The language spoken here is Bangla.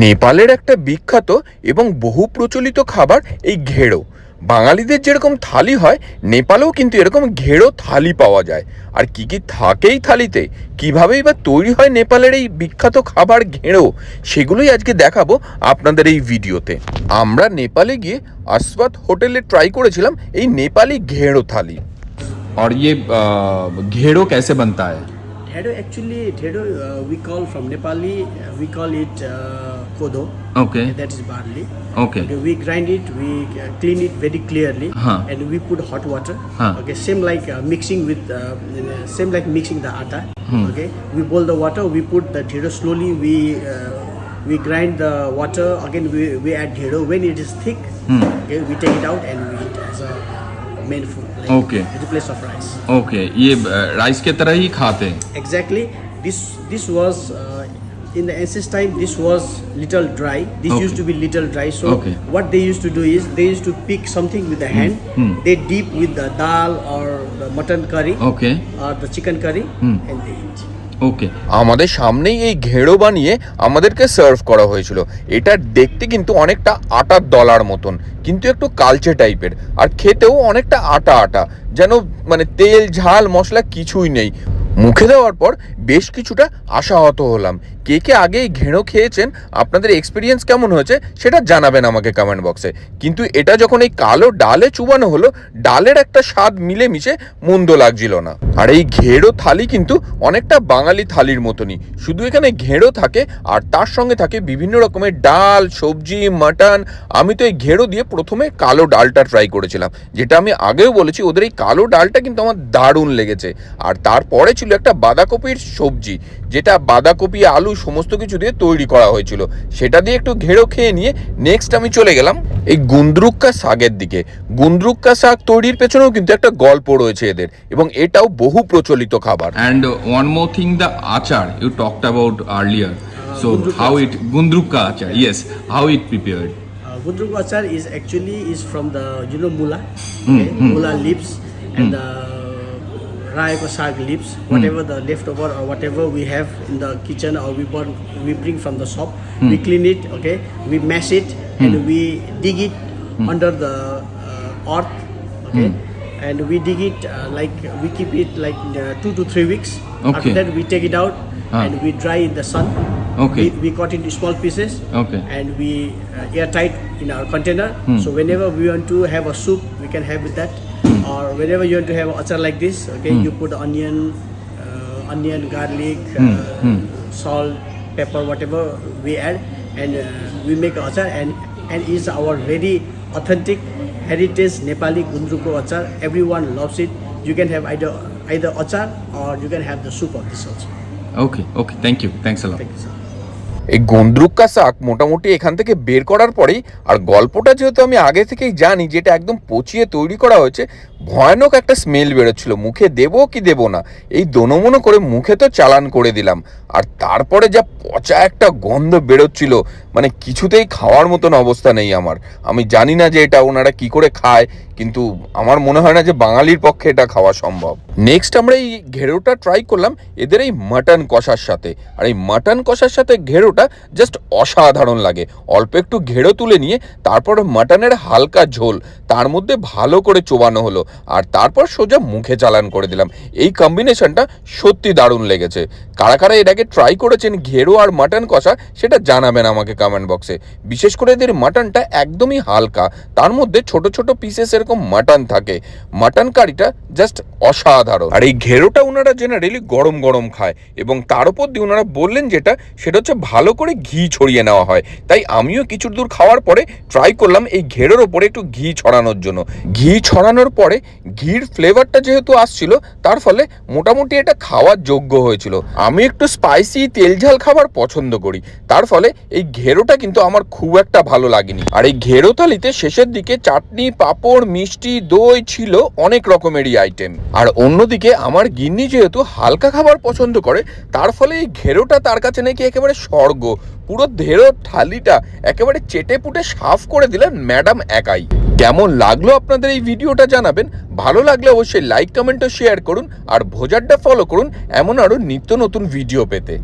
নেপালের একটা বিখ্যাত এবং বহু প্রচলিত খাবার এই ঘেড়ো বাঙালিদের যেরকম থালি হয় নেপালেও কিন্তু এরকম ঘেড়ো থালি পাওয়া যায় আর কি কি থাকে এই থালিতে কীভাবেই বা তৈরি হয় নেপালের এই বিখ্যাত খাবার ঘেড়ো সেগুলোই আজকে দেখাবো আপনাদের এই ভিডিওতে আমরা নেপালে গিয়ে আসওয়াত হোটেলে ট্রাই করেছিলাম এই নেপালি ঘেড়ো থালি और ये अ, घेड़ो कैसे बनता है Dhado actually, dhado uh, we call from Nepali, uh, we call it uh, kodo. Okay That is barley. Okay Okay, we grind it, we uh, clean it very clearly, Huh. and we put hot water. Huh. Okay, same like uh, mixing with, uh, same like mixing the atta. Hmm. Okay, we boil the water, we put the dhado slowly, we uh, we grind the water. Again, we, we add dhado. When it is thick, Hmm. okay, we take it out and we eat as a main food. Like Okay. With the place of rice. Okay ये अ, राइस के तरह ही खाते हैं exactly this this was uh, in the ancient time this was little dry this okay. used to be little dry so okay. what they used to do is they used to pick something with the mm. hand mm. they dip with the dal or the mutton curry okay. or the chicken curry mm. and they eat ওকে আমাদের সামনেই এই ঘেড়ো বানিয়ে আমাদেরকে সার্ভ করা হয়েছিল এটা দেখতে কিন্তু অনেকটা আটার দলার মতন কিন্তু একটু কালচে টাইপের আর খেতেও অনেকটা আটা আটা যেন মানে তেল ঝাল মশলা কিছুই নেই মুখে দেওয়ার পর বেশ কিছুটা আশাহত হলাম। কে কে আগেই ঘেঁড়ো খেয়েছেন, আপনাদের এক্সপিরিয়েন্স কেমন হয়েছে সেটা জানাবেন আমাকে কমেন্ট বক্সে কিন্তু এটা যখন এই কালো ডালে চুবানো হলো, ডালের একটা স্বাদ মিলেমিশে মন্দ লাগছিল না। আর এই ঘেঁড়ো থালি কিন্তু অনেকটা বাঙালি থালির মতনই। শুধু এখানে ঘেঁড়ো থাকে আর তার সঙ্গে থাকে বিভিন্ন রকমের ডাল, সবজি, মাটন। আমি তো এই ঘেঁড়ো দিয়ে প্রথমে কালো ডালটা ট্রাই করেছিলাম। যেটা আমি আগেও বলেছি, ওদের এই কালো ডালটা কিন্তু আমার দারুণ লেগেছে। আর তারপরে ছিল ছিল একটা বাঁধাকপির সবজি যেটা বাঁধাকপি আলু সমস্ত কিছু দিয়ে তৈরি করা হয়েছিল। সেটা দিয়ে একটু ঘেরো খেয়ে নিয়ে নেক্সট আমি চলে গেলাম এই গুন্দ্রুকা শাকের দিকে। গুন্দ্রুকা শাক তৈরির পেছনেও কিন্তু একটা গল্প রয়েছে এদের এবং এটাও বহু প্রচলিত খাবার। And one more thing the achar you talked about earlier so how it গুন্দ্রুকা achar yes how it prepared গুন্দ্রুক্কা achar is actually is from the you know mula mula leaves and raiko sag leaves whatever the leftover or whatever we have in the kitchen or we burn we bring from the shop we clean it okay? We mash it and we dig it under the uh, earth okay? And we dig it uh, like we keep it like uh, two to three weeks. Okay. after that we take it out Ah. and we dry in the sun Okay. we, we cut into small pieces Okay. and we uh, airtight in our container. So whenever we want to have a soup, we can have with that. Or whenever you want to have achar like this, okay, you put onion, uh, onion, garlic, uh, salt, pepper, whatever we add, and uh, we make achar, and and is our very authentic heritage Nepali gundruko achar. Everyone loves it. You can have either either achar or you can have the soup of this also. okay okay thank you thanks a lot Thank you, sir. এই গন্দ্রুক্কা শাক মোটামুটি এখান থেকে বের করার পরেই, আর গল্পটা যেহেতু আমি আগে থেকেই জানি যেটা একদম পচিয়ে তৈরি করা হয়েছে, ভয়ানক একটা স্মেল বেরোচ্ছিল, মুখে দেবো কি দেবো না, এই দোনমনো করে মুখে তো চালান করে দিলাম, আর তারপরে যা পচা একটা গন্ধ বেরোচ্ছিল মানে কিছুতেই খাওয়ার মতন অবস্থা নেই আমার। আমি জানি না যে এটা ওনারা কি করে খায়, কিন্তু আমার মনে হয় না যে বাঙালির পক্ষে এটা খাওয়া সম্ভব। নেক্সট আমরা এই ঘেরোটা ট্রাই করলাম এদের এই মাটন কষার সাথে। আর এই মাটন কষার সাথে ঘেরোটা জাস্ট অসাধারণ লাগে। অল্প একটু ঘেরো তুলে নিয়ে তারপর মাটনের হালকা ঝোল, তার মধ্যে ভালো করে চোবানো হলো। আর তারপর সোজা মুখে চালান করে দিলাম। এই কম্বিনেশনটা সত্যি দারুণ লেগেছে। কারা কারা এটাকে ট্রাই করেছেন ঘেরো আর মাটন কষা, সেটা জানাবেন আমাকে কমেন্ট বক্সে বিশেষ করে এদের মাটনটা একদমই হালকা, তার মধ্যে ছোট ছোট পিসেস এরকম মাটন থাকে। মাটন কারিটা জাস্ট অসাধারণ। আর এই ঘেরোটা ওনারা জেনারেলি গরম গরম খায় এবং তার উপর দিয়ে ওনারা বললেন যেটা, সেটা হচ্ছে ভালো করে ঘি ছড়িয়ে নেওয়া হয়। তাই আমিও কিছু দূর খাওয়ার পরে ট্রাই করলাম এই ঘেরোর ওপরে একটু ঘি ছড়ানোর জন্য। ঘি ছড়ানোর পরে ঘির ফ্লেভারটা যেহেতু আসছিল, তার ফলে মোটামুটি এটা খাওয়ার যোগ্য হয়েছিল। আমি একটু স্পাইসি তেল ঝাল খাবার পছন্দ করি। তার ফলে এই ঘেরোটা কিন্তু আমার খুব একটা ভালো লাগেনি। আর এই ঘেরো থালিতে শেষের দিকে চাটনি, পাঁপড়, মিষ্টি, দই ছিল অনেক রকমেরই আইটেম। আর অন্যদিকে আমার গিন্নি যেহেতু হালকা খাবার পছন্দ করে, তার ফলে এই ঘেরোটা তার কাছে নাকি একেবারে স্বর্গ। পুরো ধেরো থালিটা একেবারে চেটে পুটে সাফ করে দিলেন ম্যাডাম একাই। কেমন লাগল আপনাদের এই ভিডিওটা জানাবেন? ভালো লাগলে অবশ্যই লাইক, কমেন্ট ও শেয়ার করুন, আর ভোজারটা ফলো করুন, এমন আরও নিত্য নতুন ভিডিও পেতে।